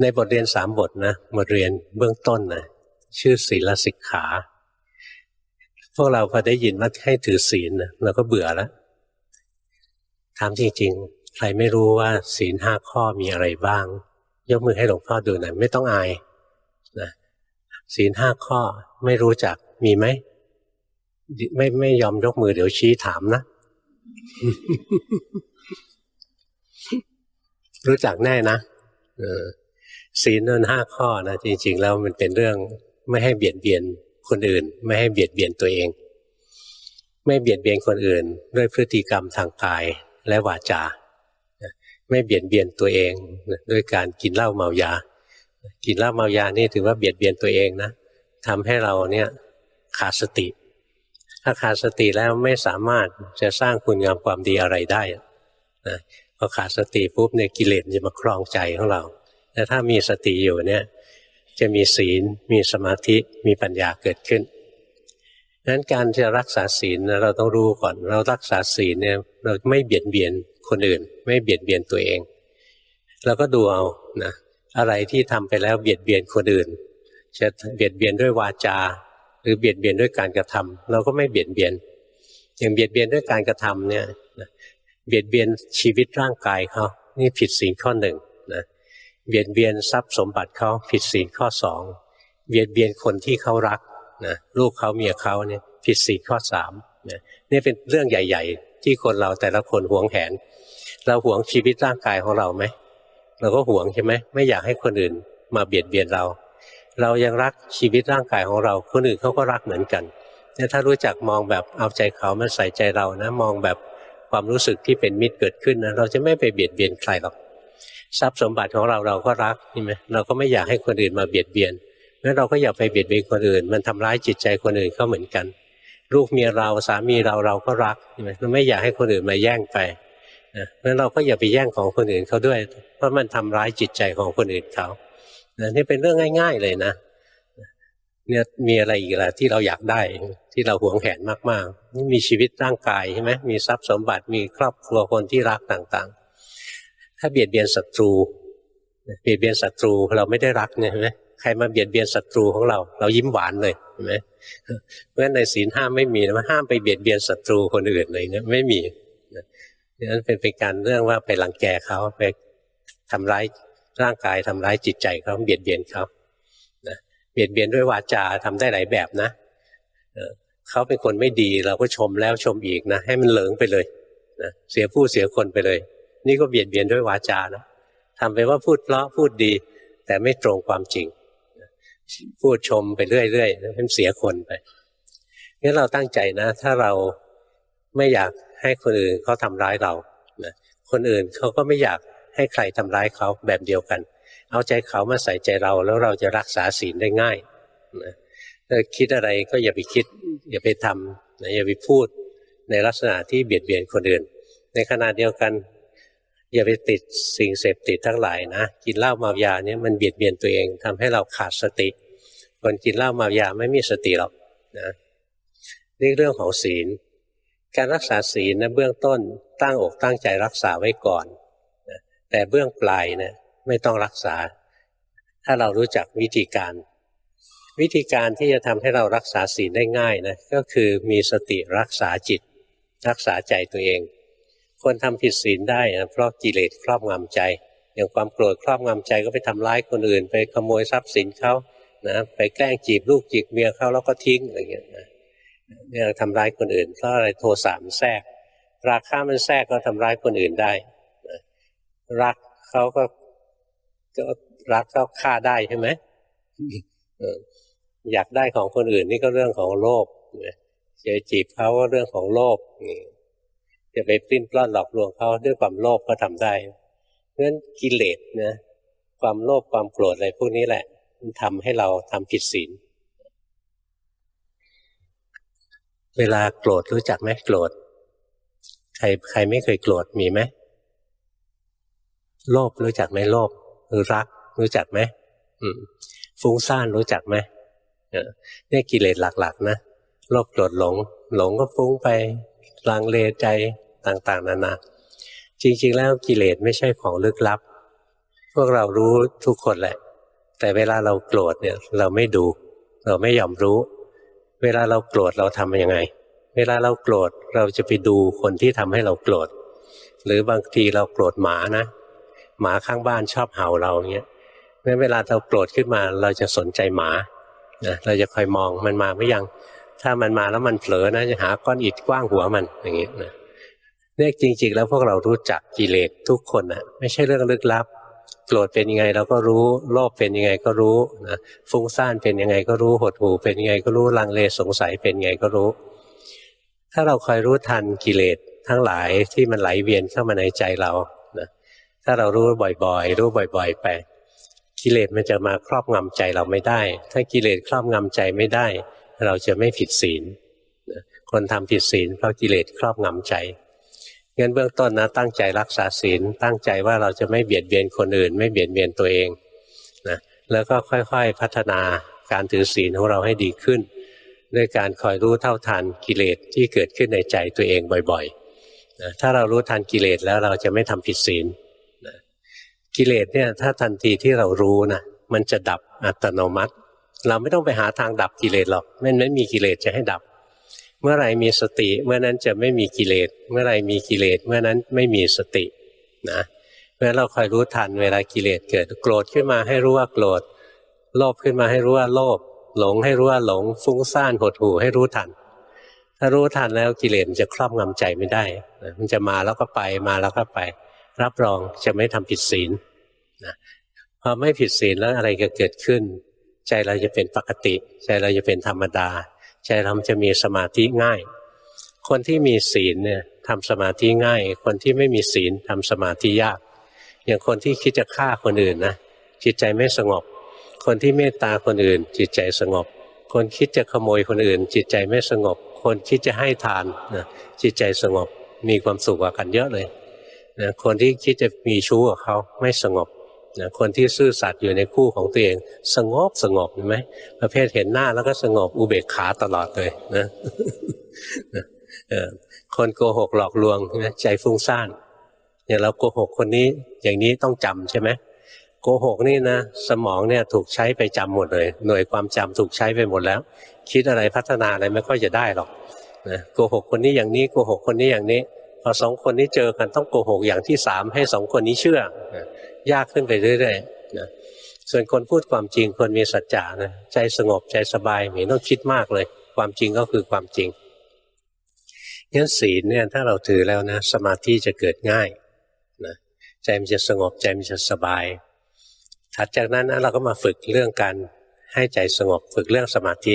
ในบทเรียนสามบทนะบทเรียนเบื้องต้นนะชื่อศีลสิกขา พวกเราพอได้ยินว่าให้ถือศีลนะเราก็เบื่อแล้วถามจริงๆ ใครไม่รู้ว่าศีลห้าข้อมีอะไรบ้าง ยกมือให้หลวงพ่อดูหน่อยไม่ต้องอายนะศีลห้าข้อไม่รู้จักมีไหมไม่ไม่ยอมยกมือเดี๋ยวชี้ถามนะ รู้จักแน่นะเออ ศีลนั่นห้าข้อนะจริง ๆ แล้วมันเป็นเรื่องไม่ให้เบียดเบียนคนอื่น ไม่ให้เบียดเบียนตัวเอง ไม่เบียดเบียนคนอื่น ด้วยพฤติกรรมทางกายและวาจา ไม่เบียดเบียนตัวเองด้วยการกินเหล้าเมายา กินเหล้าเมายานี่ถือว่าเบียดเบียนตัวเองนะทำให้เราเนี่ยขาดสติ ถ้าขาดสติแล้วไม่สามารถจะสร้างคุณงามความดีอะไรได้นะพอขาดสติปุ๊บเนี่ยกิเลสจะมาครองใจของเรา แต่ถ้ามีสติอยู่เนี่ยจะมีศีล มีสมาธิ มีปัญญาเกิดขึ้นนั้นการจะรักษาศีลเราต้องรู้ก่อน เรารักษาศีลเนี่ยเราไม่เบียดเบียนคนอื่น ไม่เบียดเบียนตัวเองเราก็ดูเอานะอะไรที่ทำไปแล้วเบียดเบียนคนอื่น จะเบียดเบียนด้วยวาจา หรือเบียดเบียนด้วยการกระทำเราก็ไม่เบียดเบียน อย่างเบียดเบียนด้วยการกระทำเนี่ยเบียดเบียนชีวิตร่างกายเขานี่ผิดศีลข้อหนึ่ง เบียดเบียนทรัพย์สมบัติเขาผิดศีลข้อสองเบียดเบียนคนที่เขารักนะลูกเขาเมียเขาเนี่ยผิดศีลข้อสามนะนี่เป็นเรื่องใหญ่ ๆ ที่คนเราแต่ละคนหวงแหน เราหวงชีวิตร่างกายของเราไหมเราก็หวงใช่ไหมไม่อยากให้คนอื่นมาเบียดเบียนเรา เรายังรักชีวิตร่างกายของเรา คนอื่นเขาก็รักเหมือนกันแต่ยถ้ารู้จักมองแบบเอาใจเขามาใส่ใจเรานะมองแบบความรู้สึกที่เป็นมิตรเกิดขึ้นนะเราจะไม่ไปเบียดเบียนใครหรอก ทรัพย์สมบัติของเราเราก็รักใช่ไหมเราก็ไม่อยากให้คนอื่นมาเบียดเบียนงั้นเราก็อย่าไปเบียดเบียนคนอื่น มันทำร้ายจิตใจคนอื่นเขาเหมือนกัน ลูกเมียเราสามีเราเราก็รักใช่ไหมเราไม่อยากให้คนอื่นมาแย่งไปนะงั้นเราก็อย่าไปแย่งของคนอื่นเขาด้วย เพราะมันทำร้ายจิตใจของคนอื่นเขานะนี่เป็นเรื่องง่าย ๆเลยนะเนี่ยมีอะไรอีกล่ะที่เราอยากได้ที่เราหวงแหนมากๆนี่มีชีวิตร่างกายใช่ไหมมีทรัพย์สมบัติมีครอบครัวคนที่รักต่างๆ ถ้าเบียดเบียนศัตรูเบียดเบียนศัตรูเราไม่ได้รักเนี่ยใช่ไหมใครมาเบียดเบียนศัตรูของเรา เรายิ้มหวานเลยเห็นไหมเพราะฉะนั้นในศีลห้ามไม่มีนะห้ามไปเบียดเบียนศัตรูคนอื่นเลยเนี่ยไม่มีนั้นเป็นเป็นการเรื่องว่าไปรังแกเขาไปทำร้ายร่างกายทำร้ายจิตใจเขาเบียดเบียนเขาเบียดเบียนด้วยวาจาทำได้หลายแบบนะเขาเป็นคนไม่ดีเราก็ชมแล้วชมอีกนะ ให้มันเหลิงไปเลยนะเสียผู้เสียคนไปเลย นี่ก็เบียดเบียนด้วยวาจานะทำไปว่าพูดเพราะพูดดี แต่ไม่ตรงความจริง พูดชมไปเรื่อยๆให้มันเสียคนไปงั้นเราตั้งใจนะ ถ้าเราไม่อยากให้คนอื่นเขาทำร้ายเรานะคนอื่นเขาก็ไม่อยากให้ใครทำร้ายเขาแบบเดียวกัน เอาใจเขามาใส่ใจเราแล้วเราจะรักษาศีลได้ง่ายนะคิดอะไรก็อย่าไปคิด อย่าไปทำนะอย่าไปพูดในลักษณะที่เบียดเบียนคนอื่น ในขณะเดียวกัน อย่าไปติดสิ่งเสพติดทั้งหลายนะกินเหล้าเมายาเนี่ยมันเบียดเบียนตัวเองทำให้เราขาดสติ คนกินเหล้าเมายาไม่มีสติหรอกนะนี่เรื่องของศีล การรักษาศีลนะเบื้องต้นตั้งอกตั้งใจรักษาไว้ก่อนนะแต่เบื้องปลายเนะี่ยไม่ต้องรักษา ถ้าเรารู้จักวิธีการ วิธีการที่จะทำให้เรารักษาศีลได้ง่ายนะก็คือมีสติรักษาจิต รักษาใจตัวเอง คนทำผิดศีลได้นะเพราะกิเลสครอบงำใจ อย่างความโกรธครอบงำใจก็ไปทำร้ายคนอื่น ไปขโมยทรัพย์สินเขานะไปแกล้งจีบลูกจีบเมียเขาแล้วก็ทิ้งอะไรเงี้ยนะเนี่ยทำร้ายคนอื่นเพราะอะไรโทสะมันแทรก ราคามันแทรกก็ทำร้ายคนอื่นได้นะรักเขาก็ก็รักเขาฆ่าได้ใช่ไหมอยากได้ของคนอื่นนี่ก็เรื่องของโลภจะจีบเขาก็เรื่องของโลภ จะไปปลิ้นปล้อนหลอกลวงเขาด้วยความโลภก็ทำได้เพราะฉะนั้นกิเลสนะความโลภความโกรธอะไรพวกนี้แหละ มันทำให้เราทำผิดศีล เวลาโกรธรู้จักไหมโกรธใครใครไม่เคยโกรธมีไหมโลภรู้จักไหมโลภรือรัก รู้จักไหมฟุ้งซ่านรู้จักไหมเนี่ยกิเลสหลัก ๆ นะโลภโกรธหลง หลงก็ฟุ้งไปลังเลใจ ต่างๆ นานา จริง ๆ แล้วกิเลสไม่ใช่ของลึกลับ พวกเรารู้ทุกคนแหละ แต่เวลาเราโกรธเนี่ยเราไม่ดู เราไม่ยอมรู้ เวลาเราโกรธเราทำยังไง เวลาเราโกรธเราจะไปดูคนที่ทำให้เราโกรธ หรือบางทีเราโกรธหมานะ หมาข้างบ้านชอบเห่าเราเงี้ยงั้นเวลาเราโกรธขึ้นมาเราจะสนใจหมานะเราจะคอยมองมันมาไม่ยัง ถ้ามันมาแล้วมันเผลอนะจะหาก้อนอิฐกว้างหัวมันอย่างเงี้ยนะ เนี่ยจริง ๆ แล้วพวกเรารู้จักกิเลสทุกคนนะไม่ใช่เรื่องลึกลับ โกรธเป็นยังไงเราก็รู้ โลภเป็นยังไงก็รู้นะฟุ้งซ่านเป็นยังไงก็รู้หดหู่เป็นยังไงก็รู้ลังเลสงสัยเป็นยังไงก็รู้ ถ้าเราคอยรู้ทันกิเลสทั้งหลายที่มันไหลเวียนเข้ามาในใจเรานะถ้าเรารู้บ่อยๆ รู้บ่อยๆไปกิเลสมันจะมาครอบงำใจเราไม่ได้ ถ้ากิเลสครอบงำใจไม่ได้ เราจะไม่ผิดศีลคนทำผิดศีลเพราะกิเลสครอบงำใจ งั้นเบื้องต้นนะตั้งใจรักษาศีลตั้งใจว่าเราจะไม่เบียดเบียนคนอื่น ไม่เบียดเบียนตัวเองนะแล้วก็ค่อยๆพัฒนาการถือศีลของเราให้ดีขึ้น ด้วยการคอยรู้เท่าทันกิเลสที่เกิดขึ้นในใจตัวเองบ่อยๆนะถ้าเรารู้ทันกิเลสแล้วเราจะไม่ทำผิดศีลนะกิเลสเนี่ยถ้าทันทีที่เรารู้นะมันจะดับอัตโนมัติ เราไม่ต้องไปหาทางดับกิเลสหรอกมันไม่มีกิเลสจะให้ดับ เมื่อไหร่มีสติ เมื่อนั้นจะไม่มีกิเลส เมื่อไหร่มีกิเลส เมื่อนั้นไม่มีสตินะเมื่อเราคอยรู้ทันเวลากิเลสเกิด โกรธขึ้นมาให้รู้ว่าโกรธ โลภขึ้นมาให้รู้ว่าโลภ หลงให้รู้ว่าหลง ฟุ้งซ่านหดหู่ให้รู้ทัน ถ้ารู้ทันแล้วกิเลสจะครอบงำใจไม่ได้นะมันจะมาแล้วก็ไป มาแล้วก็ไป รับรองจะไม่ทำผิดศีลนะพอไม่ผิดศีลแล้วอะไรจะเกิดขึ้น ใจเราจะเป็นปกติ ใจเราจะเป็นธรรมดา ใจเราจะมีสมาธิง่าย คนที่มีศีลเนี่ยทำสมาธิง่าย คนที่ไม่มีศีลทำสมาธิยาก อย่างคนที่คิดจะฆ่าคนอื่นนะจิตใจไม่สงบ คนที่เมตตาคนอื่น จิตใจสงบ คนคิดจะขโมยคนอื่น จิตใจไม่สงบ คนคิดจะให้ทานนะจิตใจสงบมีความสุขกว่ากันเยอะเลยนะคนที่คิดจะมีชู้กับเขาไม่สงบ นะคนที่ซื่อสัตย์อยู่ในคู่ของตัวเอง สงบสงบเห็นไหมประเภทเห็นหน้าแล้วก็สงบอุเบกขาตลอดเลยนะคนโกหกหลอกลวงใจฟุ้งซ่านอย่างเราโกหกคนนี้อย่างนี้ต้องจำใช่ไหมโกหกนี่นะสมองเนี่ยถูกใช้ไปจำหมดเลย หน่วยความจำถูกใช้ไปหมดแล้ว คิดอะไรพัฒนาอะไรไม่ค่อยจะได้หรอกนะโกหกคนนี้อย่างนี้โกหกคนนี้อย่างนี้ พอสองคนนี้เจอกันต้องโกหกอย่างที่สามให้สองคนนี้เชื่อนะยากขึ้นไปเรื่อยๆนะส่วนคนพูดความจริงคนมีสัจจะนะใจสงบใจสบายไม่ต้องคิดมากเลย ความจริงก็คือความจริงงั้นศีลเนี่ยถ้าเราถือแล้วนะสมาธิจะเกิดง่ายนะใจมันจะสงบใจมันจะสบาย ถัดจากนั้นนะเราก็มาฝึกเรื่องการให้ใจสงบฝึกเรื่องสมาธิ